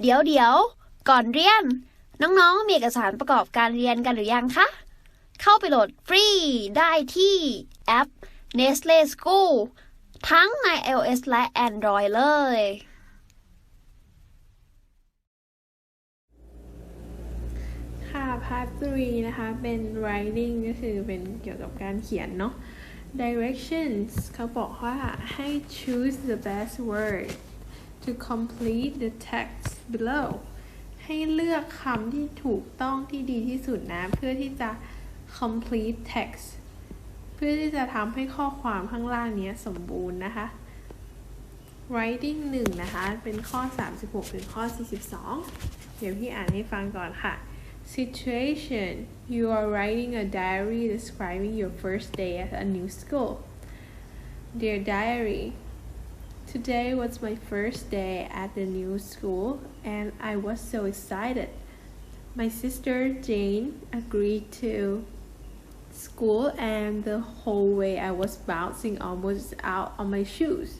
เดี๋ยวเดี๋ยวก่อนเรียน น้องๆ มีเอกสารประกอบการเรียนกันหรือยังคะ เข้าไปโหลดฟรีได้ที่แอป Nestle School ทั้งใน iOS และ Android เลย ค่ะ part 3 นะคะ เป็น writing ก็คือเป็นเกี่ยวกับการเขียนเนาะ directions เขาบอกว่าให้ choose the best word to complete the text below ให้เลือกคำที่ถูกต้องที่ดีที่สุดนะ เพื่อที่จะ complete text เพื่อที่จะทำให้ข้อความข้างล่างนี้สมบูรณ์นะคะ writing 1 นะคะ เป็นข้อ 36 ถึงข้อ 42 เดี๋ยวพี่อ่านให้ฟังก่อนค่ะ Situation You are writing a diary describing your first day at a new school. Dear diary, Today was my first day at the new school and I was so excited. My sister Jane agreed to school and the whole way I was bouncing almost out of my shoes.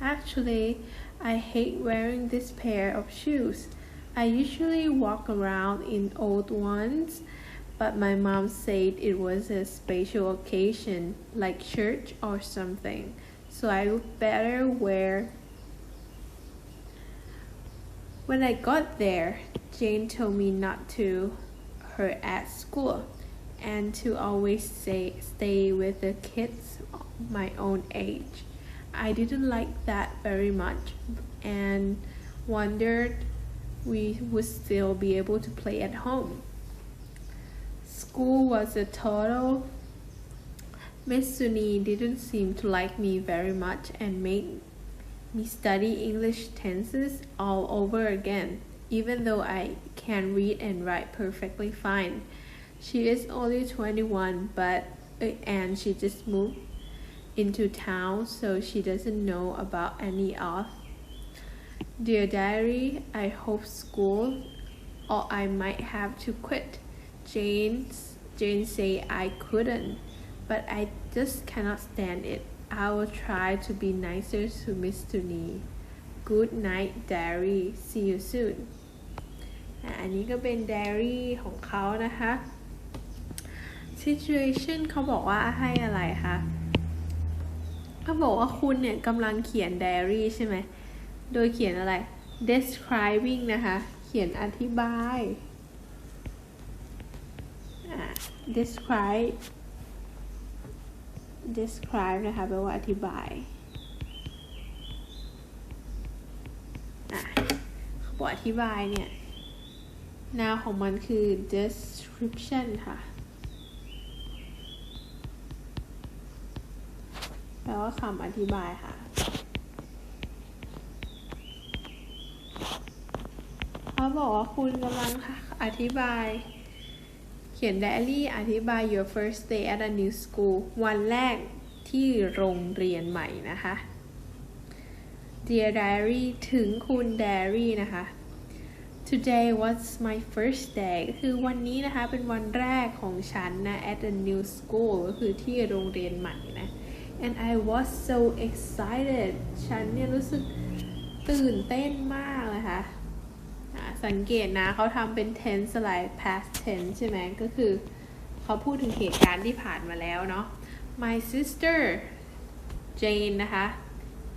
Actually, I hate wearing this pair of shoes. I usually walk around in old ones, but my mom said it was a special occasion like church or something, so I better wear. When I got there, Jane told me not to her at school and to always say stay with the kids my own age. I didn't like that very much and wondered we would still be able to play at home. School was a total. Miss Suni didn't seem to like me very much and made me study English tenses all over again, even though I can read and write perfectly fine. She is only 21, but uh, and she just moved into town, so she doesn't know about any of. Dear diary, I hope school, or I might have to quit. Jane's Jane say I couldn't, but I just cannot stand it. I will try to be nicer to Miss Tuni. Good night, diary. See you soon. อะอันนี้ก็เป็น diary ของเขานะคะ situation เขาบอกว่าให้อะไรคะเขาบอกว่าคุณเนี่ยกำลังเขียน diary ใช่ไหม โดยเขียนอะไร describing นะคะ เขียนอธิบายอ่า describe describe นะคะแปลว่าอธิบายเขาบอกอธิบายเนี่ยแนวของมันคือ description ค่ะ แปลว่าคำอธิบายค่ะ เขาบอกว่าคุณกำลังอธิบาย เขียนไดอารี่อธิบาย your first day at a new school วันแรกที่โรงเรียนใหม่นะคะ Dear diary ถึงคุณ diary นะคะ Today was my first day ก็คือวันนี้นะคะ เป็นวันแรกของฉันนะ at a new school ก็คือที่โรงเรียนใหม่นะ and I was so excited ฉันเนี่ยรู้สึกตื่นเต้นมากเลยค่ะ สังเกตนะเขาทำเป็น tense อะไร past tense ใช่ไหมก็คือเขาพูดถึงเหตุการณ์ที่ผ่านมาแล้วเนาะ my sister Jane นะคะ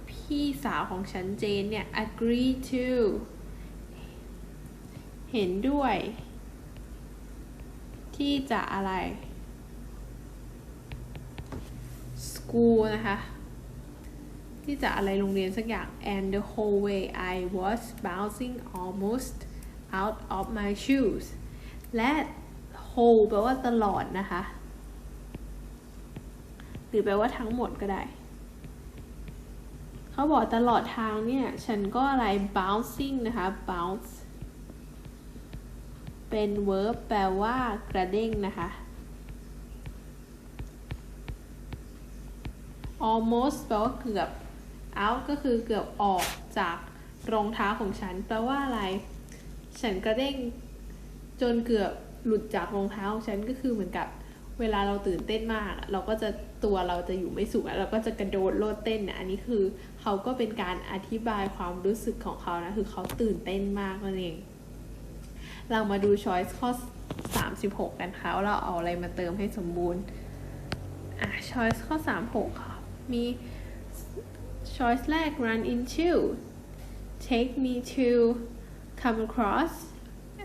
พี่สาวของฉันเจนเนี่ย agree to เห็นด้วย ที่จะอะไร school นะคะ ที่จะอะไรโรงเรียนสักอย่าง and the whole way I was bouncing almost out of my shoes และ whole แปลว่าตลอดนะคะ หรือแปลว่าทั้งหมดก็ได้ เขาบอกตลอดทางเนี่ย ฉันก็อะไร bouncing นะคะ bounce เป็น verb แปลว่ากระเด้งนะคะ almost แปลว่าเกือบ out ก็คือเกือบออกจากรองเท้าของฉัน แปลว่าอะไร ฉันกระเด้งจนเกือบหลุดจากรองเท้าฉันก็คือเหมือนกับเวลาเราตื่นเต้นมาก เราก็จะตัวเราจะอยู่ไม่สุขอะเราก็จะกระโดดโลดเต้นนี่ยอันนี้คือเขาก็เป็นการอธิบายความรู้สึกของเขานะคือเขาตื่นเต้นมากนั่นเอง เรามาดู choice ข้อ 36 กันค่ะว่าเราเอาอะไรมาเติมให้สมบูรณ์อะ choice ข้อ 36 ค่ะ มี choice แรก run into take me to come across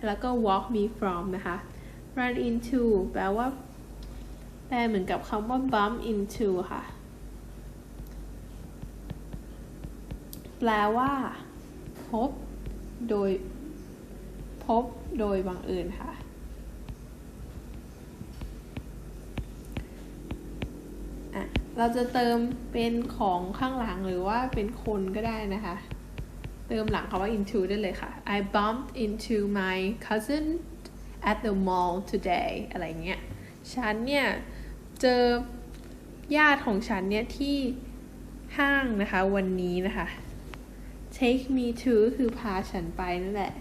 แล้วก็ walk me from นะคะ run into แปลว่า แปลเหมือนกับคำว่า bump into ค่ะ แปลว่า พบ โดย พบโดยบังเอิญค่ะอะเราจะเติมเป็นของข้างหลังหรือว่าเป็นคนก็ได้นะคะ เติมหลังคำว่า into ได้เลยค่ะ I bumped into my cousin at the mall today อะไรเงี้ย ฉันเนี่ยเจอญาติของฉันเนี่ยที่ห้างนะคะวันนี้นะคะ take me to คือพาฉันไปนั่นแหละ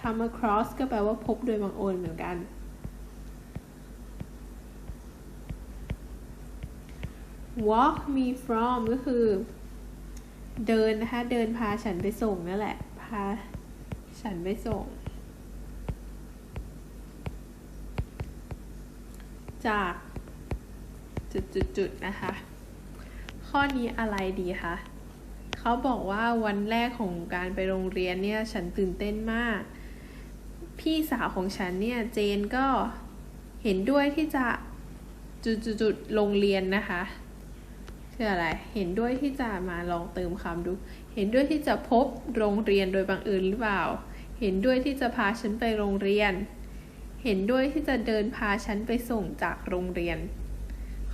come across ก็แปลว่าพบโดยบังเอิญเหมือนกัน walk me from ก็คือ เดินนะคะ เดินพาฉันไปส่งนั่นแหละ พาฉันไปส่ง จากจุดๆๆนะคะ ข้อนี้อะไรดีคะเขาบอกว่าวันแรกของการไปโรงเรียนเนี่ย ฉันตื่นเต้นมาก พี่สาวของฉันเนี่ย เจนก็เห็นด้วยที่จะจุดๆๆโรงเรียนนะคะ คืออะไร เห็นด้วยที่จะมาลองเติมคำดู เห็นด้วยที่จะพบโรงเรียนโดยบังเอิญหรือเปล่า เห็นด้วยที่จะพาฉันไปโรงเรียน เห็นด้วยที่จะเดินพาฉันไปส่งจากโรงเรียน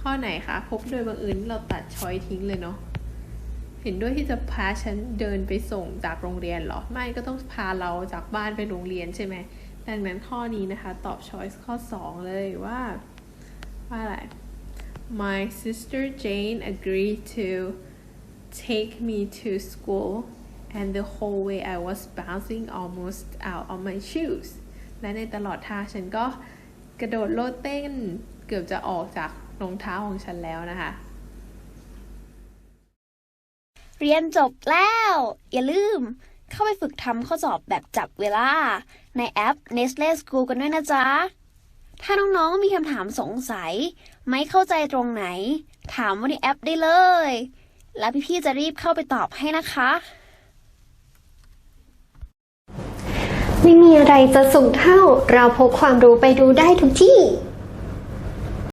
ข้อไหนคะ พบโดยบังเอิญเราตัดช้อยทิ้งเลยเนาะ เห็นด้วยที่จะพาฉันเดินไปส่งจากโรงเรียนเหรอ ไม่ก็ต้องพาเราจากบ้านไปโรงเรียนใช่ไหม ดังนั้นข้อนี้นะคะ ตอบ choice ข้อ 2 เลยว่า ว่าอะไร My sister Jane agreed to take me to school and the whole way I was bouncing almost out of my shoes และในตลอดทางฉันก็กระโดดโลดเต้นเกือบจะออกจากรองเท้าของฉันแล้วนะคะ เรียนจบแล้ว อย่าลืมเข้าไปฝึกทำข้อสอบแบบจับเวลา ในแอป Nestle School กันด้วยนะจ๊ะ ถ้าน้องๆมีคำถามสงสัย ไม่เข้าใจตรงไหน ถามว่าในแอปได้เลย แล้วพี่ๆจะรีบเข้าไปตอบให้นะคะ ไม่มีอะไรจะสูงเท่า เราพกความรู้ไปดูได้ทุกที่